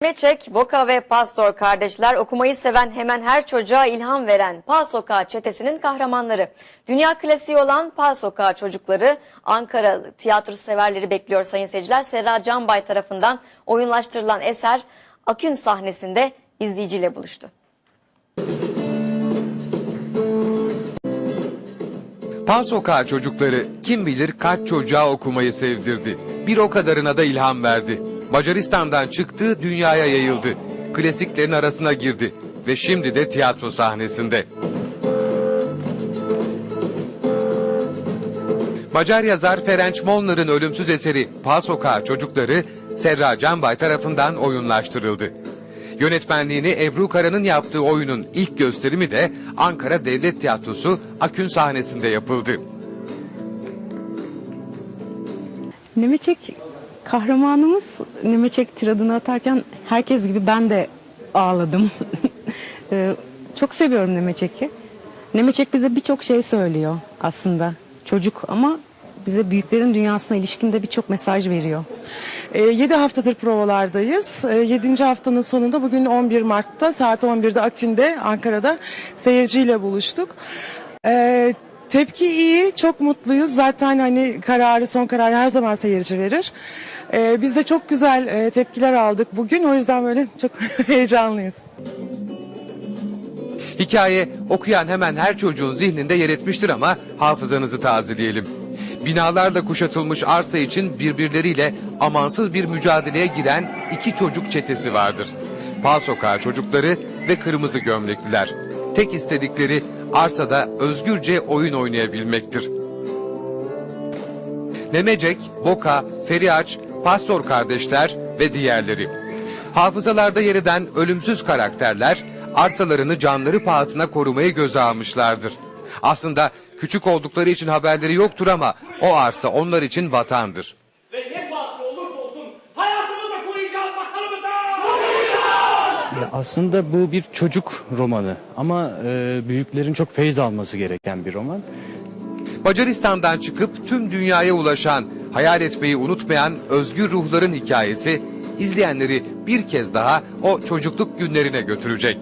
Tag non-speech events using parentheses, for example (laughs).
Meçek, Boka ve Pastor kardeşler okumayı seven hemen her çocuğa ilham veren Pal Sokağı çetesinin kahramanları. Dünya klasiği olan Pal Sokağı çocukları Ankara tiyatro severleri bekliyor sayın seyirciler. Serra Canbay tarafından oyunlaştırılan eser Akün sahnesinde izleyiciyle buluştu. Pan Sokağı çocukları kim bilir kaç çocuğa okumayı sevdirdi. Bir o kadarına da ilham verdi. Macaristan'dan çıktı, dünyaya yayıldı. Klasiklerin arasına girdi ve şimdi de tiyatro sahnesinde. Macar yazar Ferenc Molnar'ın ölümsüz eseri Sokağı çocukları Serra Canbay tarafından oyunlaştırıldı. Yönetmenliğini Ebru Kara'nın yaptığı oyunun ilk gösterimi de Ankara Devlet Tiyatrosu Akün sahnesinde yapıldı. Nemeçek kahramanımız Nemeçek tiradını atarken herkes gibi ben de ağladım. (laughs) Ee, Çok seviyorum Nemeçek'i. Nemeçek bize birçok şey söylüyor aslında. Çocuk ama bize büyüklerin dünyasına ilişkinde birçok mesaj veriyor. 7 Ee, haftadır provalardayız. 7. haftanın sonunda bugün 11 Mart'ta saat 11'de Akün'de Ankara'da seyirciyle buluştuk. Ee, Tepki iyi, çok mutluyuz. Zaten hani kararı, son kararı her zaman seyirci verir. Ee, Biz de çok güzel e, tepkiler aldık bugün. O yüzden böyle çok (laughs) heyecanlıyız. Hikaye okuyan hemen her çocuğun zihninde yer etmiştir ama hafızanızı tazeleyelim. Binalarla kuşatılmış arsa için birbirleriyle amansız bir mücadeleye giren iki çocuk çetesi vardır. Pal Sokağı çocukları ve kırmızı gömlekliler. Tek istedikleri arsada özgürce oyun oynayabilmektir. Nemecek, Boka, Feriaç, Pastor kardeşler ve diğerleri. Hafızalarda yer eden ölümsüz karakterler arsalarını canları pahasına korumayı göze almışlardır. Aslında küçük oldukları için haberleri yoktur ama o arsa onlar için vatandır. Aslında bu bir çocuk romanı ama e, büyüklerin çok feyz alması gereken bir roman. Macaristan'dan çıkıp tüm dünyaya ulaşan, hayal etmeyi unutmayan özgür ruhların hikayesi izleyenleri bir kez daha o çocukluk günlerine götürecek.